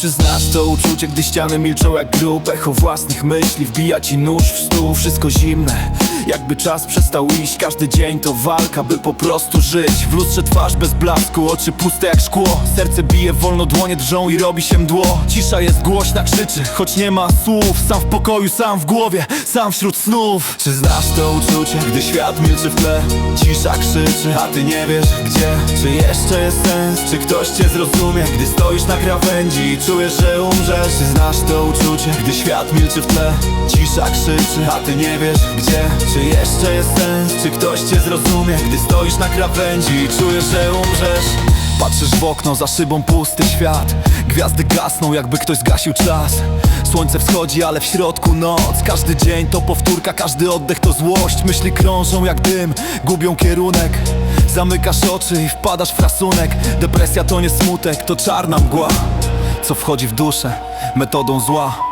Czy znasz to uczucie, gdy ściany milczą jak grób Echo własnych myśli wbija ci nóż w stół Wszystko zimne, jakby czas przestał iść Każdy dzień to walka, by po prostu żyć. W lustrze twarz bez blasku, oczy puste jak szkło. Serce bije wolno, dłonie drżą i robi się mdło. Cisza jest głośna, krzyczy, choć nie ma słów. Sam w pokoju, sam w głowie, sam wśród snów. Czy znasz to uczucie, gdy świat milczy w tle? Cisza krzyczy, a ty nie wiesz gdzie? Czy jeszcze jest sens, czy ktoś cię zrozumie Gdy stoisz na krawędzi i czujesz, że umrzesz? Czy znasz to uczucie, gdy świat milczy w tle? Cisza krzyczy, a ty nie wiesz gdzie? Czy jeszcze jest sens, czy ktoś cię zrozumie Gdy stoisz na krawędzi i czujesz, że umrzesz? Patrzysz w okno, za szybą pusty świat. Gwiazdy gasną, jakby ktoś zgasił czas. Słońce wschodzi, ale w środku noc. Każdy dzień to powtórka, każdy oddech to złość. Myśli krążą jak dym, gubią kierunek. Zamykasz oczy i wpadasz w frasunek Depresja to nie smutek, to czarna mgła Co wchodzi w duszę, metodą zła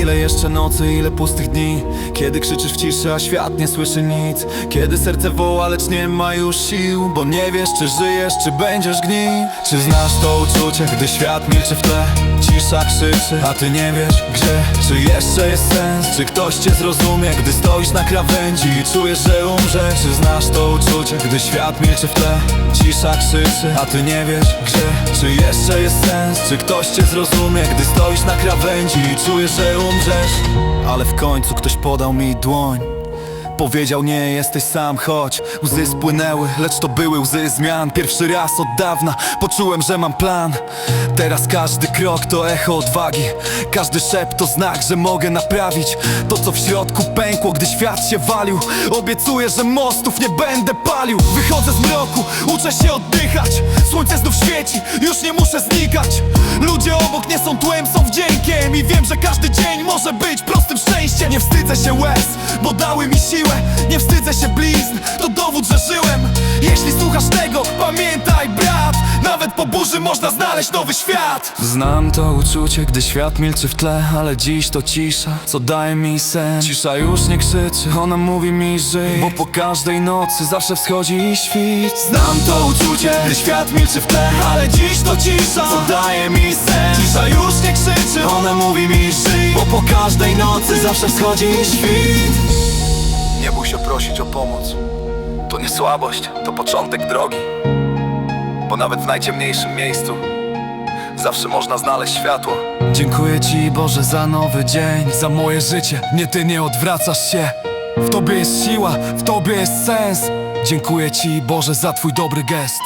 Ile jeszcze nocy, ile pustych dni? Kiedy krzyczysz w ciszy, a świat nie słyszy nic? Kiedy serce woła, lecz nie ma już sił? Bo nie wiesz, czy żyjesz, czy będziesz gni Czy znasz to uczucie, gdy świat milczy w tle? Cisza krzyczy, a ty nie wiesz gdzie? Czy jeszcze jest sens, czy ktoś cię zrozumie Gdy stoisz na krawędzi i czujesz, że umrzesz Czy znasz to uczucie, gdy świat milczy w tle? Cisza krzyczy, a ty nie wiesz gdzie? Czy jeszcze jest sens, czy ktoś cię zrozumie Gdy stoisz na krawędzi i czujesz, że umrzesz. Ale w końcu ktoś podał mi dłoń. Powiedział nie jesteś sam, choć łzy spłynęły, lecz to były łzy zmian. Pierwszy raz od dawna poczułem, że mam plan. Teraz każdy krok to echo odwagi. Każdy szept to znak, że mogę naprawić To co w środku pękło, gdy świat się walił. Obiecuję, że mostów nie będę palił. Wychodzę z mroku, uczę się oddychać. Słońce znów świeci, już nie muszę znikać. Ludzie obok nie są tłem, są I wiem, że każdy dzień może być prostym szczęściem. Nie wstydzę się łez, bo dały mi siłę. Nie wstydzę się blizn, to dowód, że żyłem. Jeśli słuchasz tego, pamiętaj brat Nawet po burzy można znaleźć nowy świat. Znam to uczucie, gdy świat milczy w tle Ale dziś to cisza, co daje mi sen. Cisza już nie krzyczy, ona mówi mi żyj. Bo po każdej nocy zawsze wschodzi i świt. Znam to uczucie, gdy świat milczy w tle Ale dziś to cisza, co daje mi sen Cisza już nie krzyczy, ona mówi mi żyj. Bo po każdej nocy zawsze wschodzi i świt. Nie bój się prosić o pomoc. To nie słabość, to początek drogi. Bo nawet w najciemniejszym miejscu Zawsze można znaleźć światło. Dziękuję Ci Boże za nowy dzień Za moje życie, nie Ty nie odwracasz się. W Tobie jest siła, w Tobie jest sens. Dziękuję Ci Boże za Twój dobry gest